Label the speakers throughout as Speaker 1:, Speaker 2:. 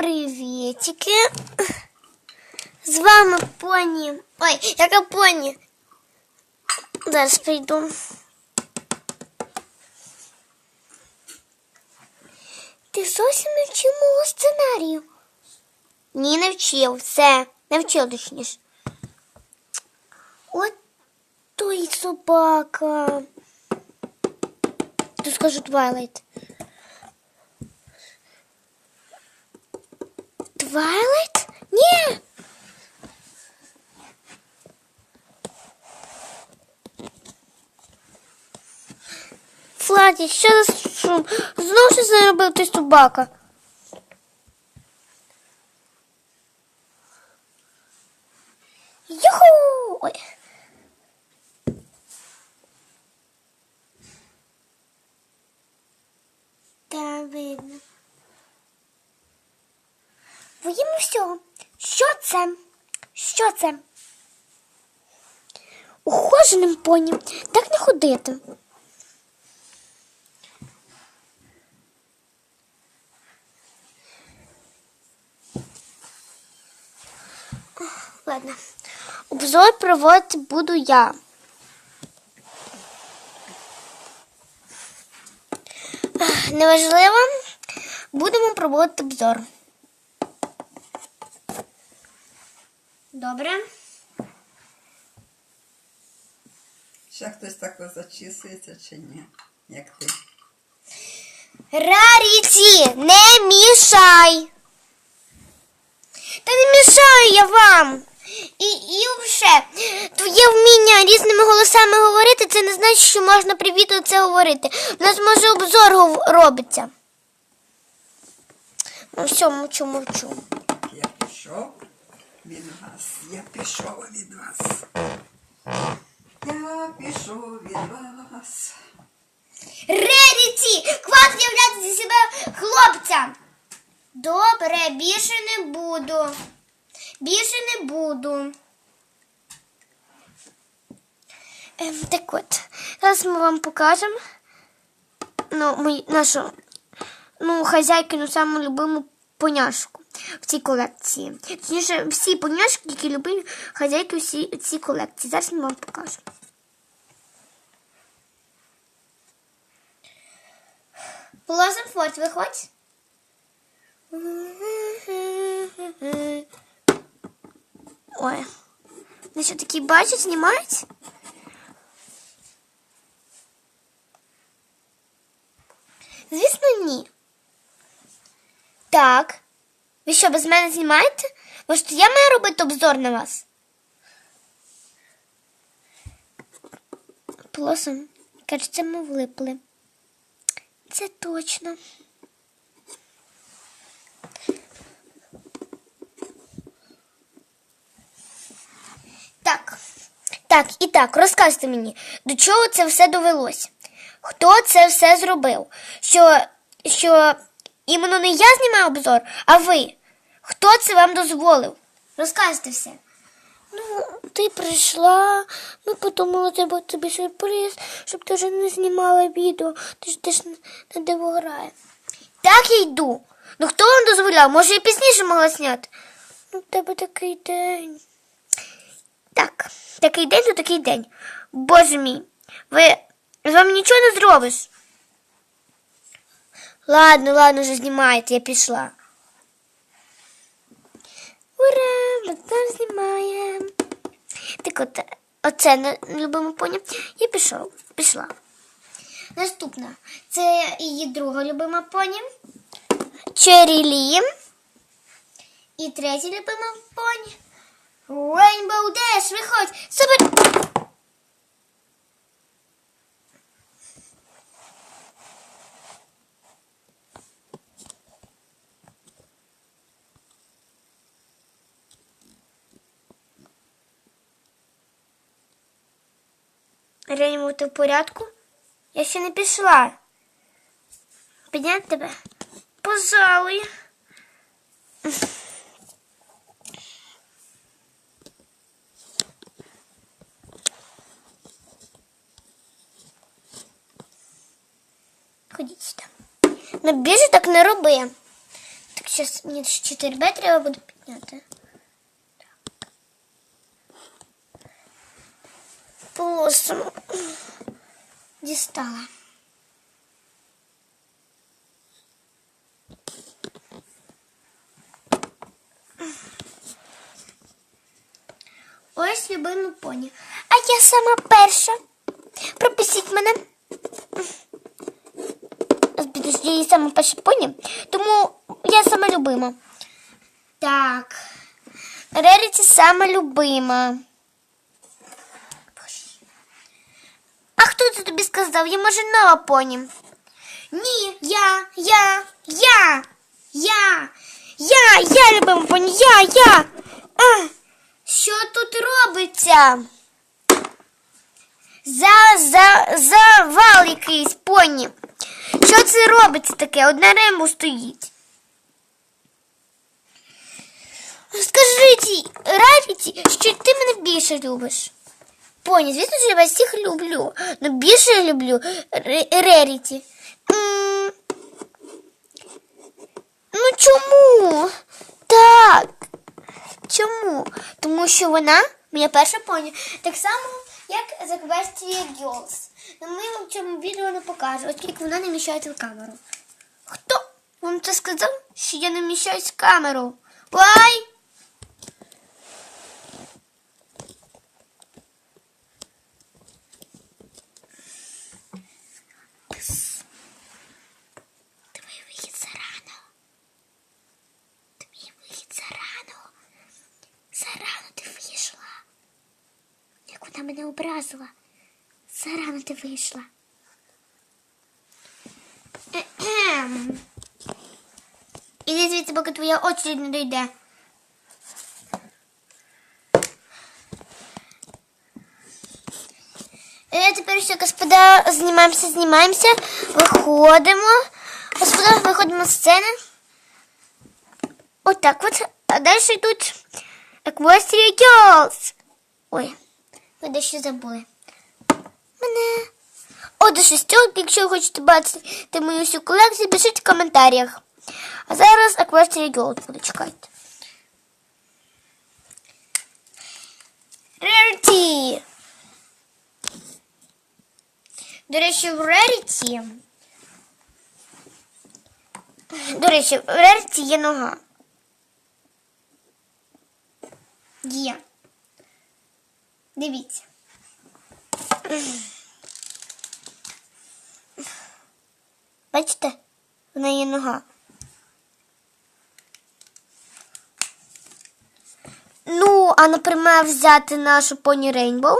Speaker 1: Привітики. З вами поні. Ой, яка поні. Зараз прийду. Ти зовсім не вчив мого сценарію. Ні, не вчив. Все. Не вчив точніше. От той собака. Тут скажу Твайлайт. Твайлайт? Ні. Фладі, що за шум? Знову щось заробив той собака. Юху! Ой. Та видно. Всього. Що це? Що це? Ухоженим поні. Так не ходити. Ладно. Обзор проводити буду я. Неважливо. Будемо проводити обзор. Добре.
Speaker 2: Ще хтось тако зачісується чи ні? Як ти?
Speaker 1: Раріті, не мішай. Та не мішаю я вам. І, і вже, твоє вміння різними голосами говорити, це не значить, що можна при відео це говорити. У нас може обзор робиться. Ну все, мовчу, мовчу.
Speaker 2: Я пішов від вас. Я пішов від вас. Я пішов від вас.
Speaker 1: Реріті, хватить являти зі себе хлопця. Добре, більше не буду. Більше не буду. Ем, так от, зараз ми вам покажемо ну, мою, нашу ну, хазяйкину саму любиму поняшку в цій колекції. Точніше, всі поняшки, які любили хазяйки в цій колекції. Зараз ми вам покажемо. Блозом Форд, виходь. Ой. Вони що такі бачать, знімають? Звісно, ні. Так. Ви що, без мене знімаєте? Може, я маю робити обзор на вас? Плосом. Кажеться, ми влипли. Це точно. Так, так, і так, розказуйте мені, до чого це все довелось? Хто це все зробив? Що, що іменно не я знімаю обзор, а ви? Хто це вам дозволив? Розказуйте все. Ну, ти прийшла, ми подумали, треба тобі сюрприз, щоб ти вже не знімала відео, ти ж ти ж на диво грає. Так я йду. Ну хто вам дозволяв? Може, я пізніше могла зняти? Ну, в тебе такий день. Так, такий день то такий день. Боже мій, ви з вами нічого не зробиш. Ладно, ладно, вже знімайте, я пішла. Ура! Ми там знімаємо. Так от, оце любимо поні. Я пішов, пішла. Наступна. Це її друга любима поні. Черілі. І третя любима поні. Rainbow Dash, виходь! Супер! Ранімо, ти в порядку? Я ще не пішла. Підняти тебе? Пожалуй. Ходіть сюди. Ну більше так не роби. Так Зараз мені 4Б треба буде підняти. Полосу. Дістала. Ось любимий поні. А я сама перша. Пропустіть мене. Я сама перша поні, тому я сама любима. Так. Реріті сама любима. Боже. А хто це тобі сказав? Я може нова поні. Ні, я, я, я, я, я, я любима поні, я, я. А, що тут робиться? За, за, завал якийсь поні. Що це робиться таке? Одна рембо стоїть. Скажіть, Рафіті, що ти мене більше любиш? Поні, звісно, що я вас всіх люблю. але більше я люблю Реріті. Ну чому? Так. Чому? Тому що вона моя перша поні. Так само, як з Equestria Girls. Вам в цьому відео не покажемо, оскільки вона не вміщається в камеру. Хто вам це сказав, що я не вміщаюсь в камеру? Ой! мене образила. Зарано ти вийшла. Кхе-кхем. Іди звідси, поки твоя очередь не дойде. Е, тепер що, господа, знімаємося, знімаємося, виходимо. Господа, виходимо з сцени. Отак от. А далі йдуть Equestria Girls. Ой, Ви дещо забули. Мене. О, до шістьох, якщо хочете бачити мою всю колекцію, пишіть в коментарях. А зараз Equestria Girls буде чекати. Rarity. До речі, в Rarity. До речі, в Rarity є нога. Є. Дивіться. Бачите? В неї нога. Ну, а, наприклад, взяти нашу поні Рейнбоу.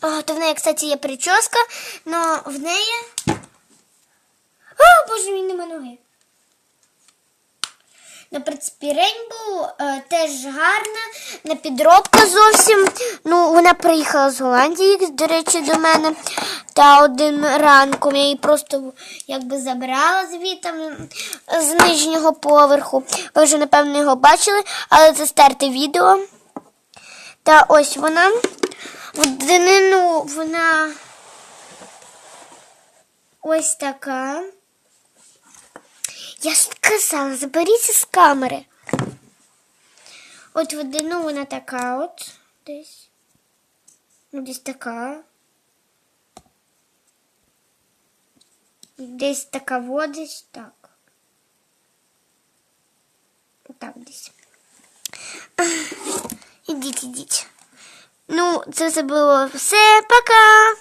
Speaker 1: О, то в неї, кстати, є прическа, но в неї. А, боже мій, нема ноги. Ну, в принципі, Рейнбоу е, теж гарна, не підробка зовсім. Ну, вона приїхала з Голландії, до речі, до мене. Та один ранком я її просто якби забрала звідти з нижнього поверху. Ви вже, напевно, його бачили, але це стерте відео. Та ось вона. В днину вона ось така. Я ж сказала, заберіться з камери. От в вона така от десь. Ну, десь така. Десь така вот, десь так. Так, десь. Ідіть, ідіть. Ну, це все було все. Пока!